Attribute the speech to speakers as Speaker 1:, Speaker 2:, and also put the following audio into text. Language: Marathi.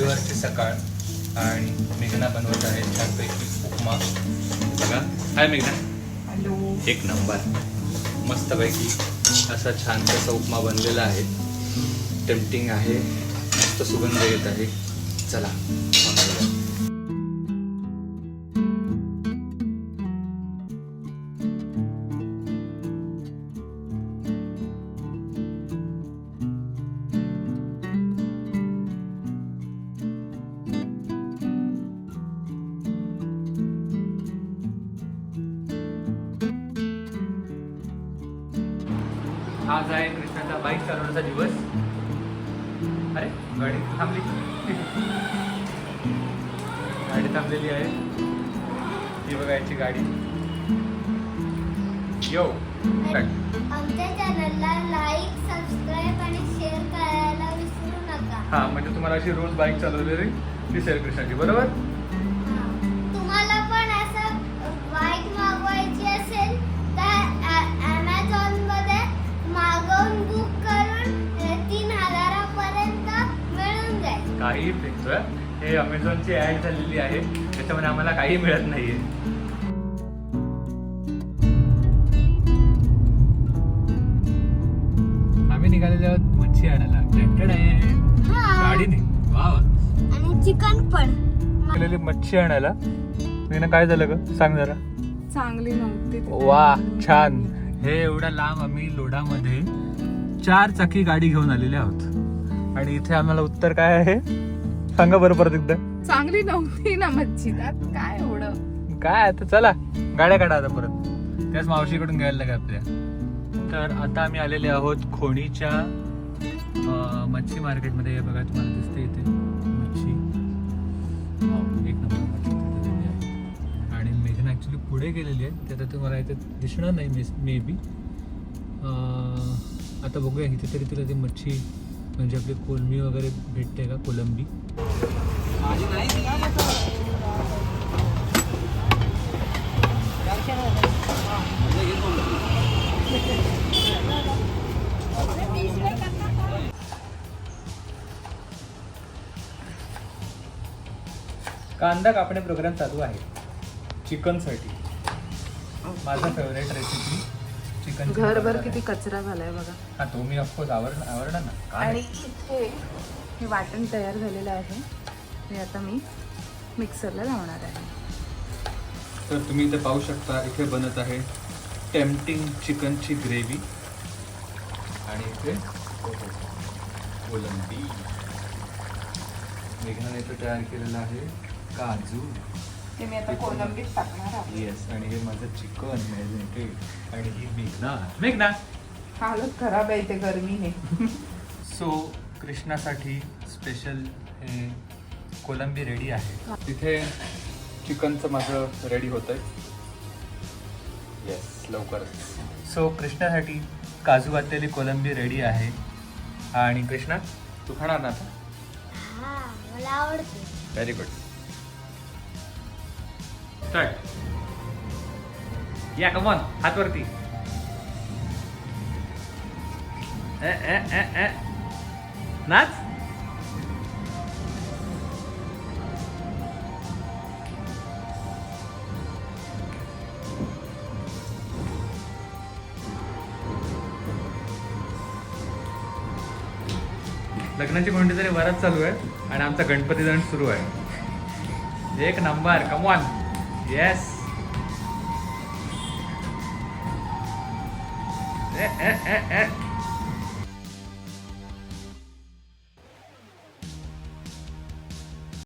Speaker 1: सकाळ आणि मेघना बनवत आहे छानपैकी उपमा. बघा. हाय मेघना.
Speaker 2: हॅलो.
Speaker 1: एक नंबर. मस्तपैकी असा छानसा उपमा बनलेला आहे. टेम्पटिंग आहे. मस्त सुगंध येत आहे. चला. आज आहे कृष्णाचा बाईक चालवण्याचा दिवस. अरे गाडी थांबली. गाडी थांबलेली आहे. ही बघा याची गाडी. यो काय?
Speaker 3: आमच्या चॅनलला लाईक सबस्क्राईब आणि शेअर करायला विसरू नका.
Speaker 1: हा म्हणजे तुम्हाला अशी रोज बाईक चालवलेली दिसेल कृष्णाची बरोबर? काही फेकतोय हे अमेझॉनची ऍड झालेली आहे. त्याच्यामध्ये आम्हाला काही मिळत नाहीये. आम्ही निघालेले आहोत मच्छी आणायला Tempted आहे. गाडीने वा.
Speaker 3: आणि चिकन पण.
Speaker 1: गेलेली मच्छी आणायला मी काय झालं ग? सांग जरा.
Speaker 2: चांगली नव्हती ती.
Speaker 1: वा छान. हे एवढ्या लांब आम्ही लोडामध्ये चार चाकी गाडी घेऊन आलेले आहोत. आणि इथे आम्हाला उत्तर काय आहे? सांगा बरं परत एकदा.
Speaker 2: चांगली नव्हती ना मच्छी त्यात काय एवढं?
Speaker 1: काय आता चला गाड्या काढा आता परत. त्याच मावशीकडून घ्यायला लागेल आपल्या. तर आता आम्ही आलेले आहोत खोणीच्या मच्छी मार्केटमध्ये. बघा तुम्हाला दिसते इथे मच्छी. एक नंबर आणि मेघना ॲक्च्युली पुढे गेलेली आहे. ते आता तुम्हाला इथे दिसणार नाही मे बी आता बघूया इथे तरी तिला ती मच्छी म्हणजे आपली कोलमी वगैरे भेटते का कोलंबी? कांदा कापणे प्रोग्राम चालू आहे. चिकनसाठी. माझा फेवरेट रेसिपी चिकन
Speaker 2: घरभर किती कचरा झालाय बघा.
Speaker 1: हा तो मी ऑफकोर्स आवड आवडणार ना.
Speaker 2: आणि इथे हे वाटण तयार झालेलं आहे. हे आता मी मिक्सरला लावणार आहे.
Speaker 1: तर तुम्ही इथे पाहू शकता इथे बनत आहे टेम्पटिंग चिकनची ग्रेव्ही. आणि इथे कोलंबी. मेघनाने इथे तयार केलेलं आहे काजू.
Speaker 2: ते मी आता कोलंबीत टाकणार आहे.
Speaker 1: येस आणि हे माझं चिकन मॅरिनेटेड आणि ही मेघना. मेघना!
Speaker 2: हालत खराब आहे इथे गरमीने
Speaker 1: सो कृष्णासाठी स्पेशल हे कोलंबी रेडी आहे. तिथे चिकनचं माझं रेडी होत आहे येस लवकरच. सो कृष्णासाठी काजू घातलेली कोलंबी रेडी आहे. आणि कृष्णा तू खाणार ना आता?
Speaker 3: हा मला आवडते.
Speaker 1: व्हेरी गुड स्टार्ट या कमॉन हात वरती ए, ए, ए, ए. नाच. लग्नाची कोणती तरी वरात चालू आहे आणि आमचा गणपती जण सुरू आहे. एक number come on Yes. Eh, eh, eh, eh.